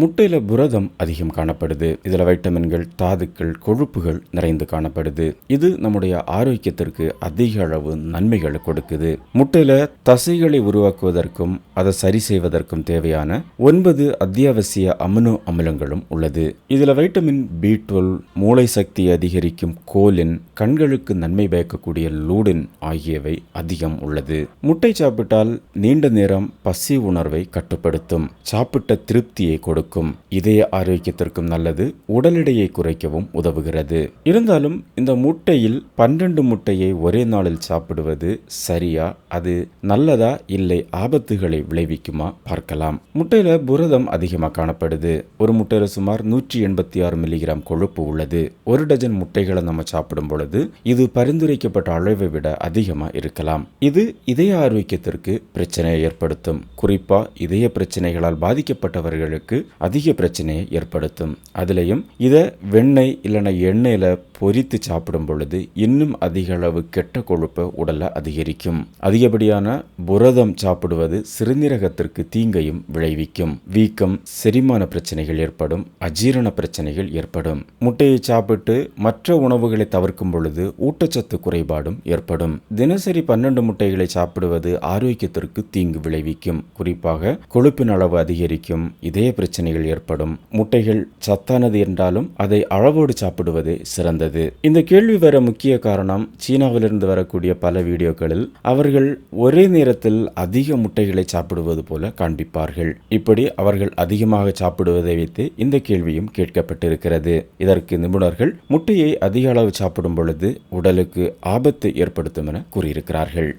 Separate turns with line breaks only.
முட்டையில் புரதம் அதிகம் காணப்படுது. இதில் வைட்டமின்கள் தாதுக்கள் கொழுப்புகள் நிறைந்து காணப்படுது. இது நம்முடைய ஆரோக்கியத்திற்கு அதிக அளவு நன்மைகளை கொடுக்குது. முட்டையில் தசைகளை உருவாக்குவதற்கும் அதை சரி செய்வதற்கும் தேவையான ஒன்பது அத்தியாவசிய அமினோ அமிலங்களும் உள்ளது. இதில் வைட்டமின் பி டுவெல் மூளை சக்தியை அதிகரிக்கும் கோலின் கண்களுக்கு நன்மை பயக்கக்கூடிய லூடின் ஆகியவை அதிகம் உள்ளது. முட்டை சாப்பிட்டால் நீண்ட நேரம் பசி உணர்வை கட்டுப்படுத்தும். சாப்பிட்ட திருப்தியை கொடுக்கும். இதய ஆரோக்கியத்திற்கும் நல்லது உடல் எடையை குறைக்கவும் உதவுகிறது. இருந்தாலும் இந்த முட்டையில் பன்னெண்டு முட்டையை ஒரே நாளில் சாப்பிடுவது சரியா அது நல்லதா இல்லை ஆபத்துகளை விளைவிக்குமா பார்க்கலாம். முட்டையில புரதம் அதிகமாக காணப்படுது. ஒரு முட்டையில சுமார் நூற்றி எண்பத்தி ஆறு மில்லிகிராம் கொழுப்பு உள்ளது. ஒரு டஜன் முட்டைகளை நம்ம சாப்பிடும் பொழுது இது பரிந்துரைக்கப்பட்ட அளவை விட அதிகமா இருக்கலாம். இது இதய ஆரோக்கியத்திற்கு பிரச்சனையை ஏற்படுத்தும். குறிப்பா இதய பிரச்சனைகளால் பாதிக்கப்பட்டவர்களுக்கு அதிக பிரச்சனையை ஏற்படுத்தும். அதுலேயும் இதை வெண்ணெய் இல்லைன்னா எண்ணெயில் பொரித்து சாப்பிடும் பொழுது இன்னும் அதிக அளவு கெட்ட கொழுப்பை உடலை அதிகரிக்கும். அதிகப்படியான புரதம் சாப்பிடுவது சிறுநீரகத்திற்கு தீங்கையும் விளைவிக்கும். வீக்கம் செரிமான பிரச்சனைகள் ஏற்படும் அஜீரண பிரச்சனைகள் ஏற்படும். முட்டையை சாப்பிட்டு மற்ற உணவுகளை தவிர்க்கும் பொழுது ஊட்டச்சத்து குறைபாடும் ஏற்படும். தினசரி பன்னெண்டு முட்டைகளை சாப்பிடுவது ஆரோக்கியத்திற்கு தீங்கு விளைவிக்கும். குறிப்பாக கொழுப்பின் அளவு அதிகரிக்கும் இதய பிரச்சனைகள் ஏற்படும். முட்டைகள் சத்தானது என்றாலும் அதை அளவோடு சாப்பிடுவதே சிறந்தது. இந்த கேள்வி வர முக்கிய காரணம் சீனாவிலிருந்து வரக்கூடிய பல வீடியோக்களில் அவர்கள் ஒரே நேரத்தில் அதிக முட்டைகளை சாப்பிடுவது போல காண்பிப்பார்கள். இப்படி அவர்கள் அதிகமாக சாப்பிடுவதை வைத்து இந்த கேள்வியும் கேட்கப்பட்டிருக்கிறது. இதற்கு நிபுணர்கள் முட்டையை அதிக அளவு சாப்பிடும் பொழுது உடலுக்கு ஆபத்து ஏற்படுத்தும் என கூறியிருக்கிறார்கள்.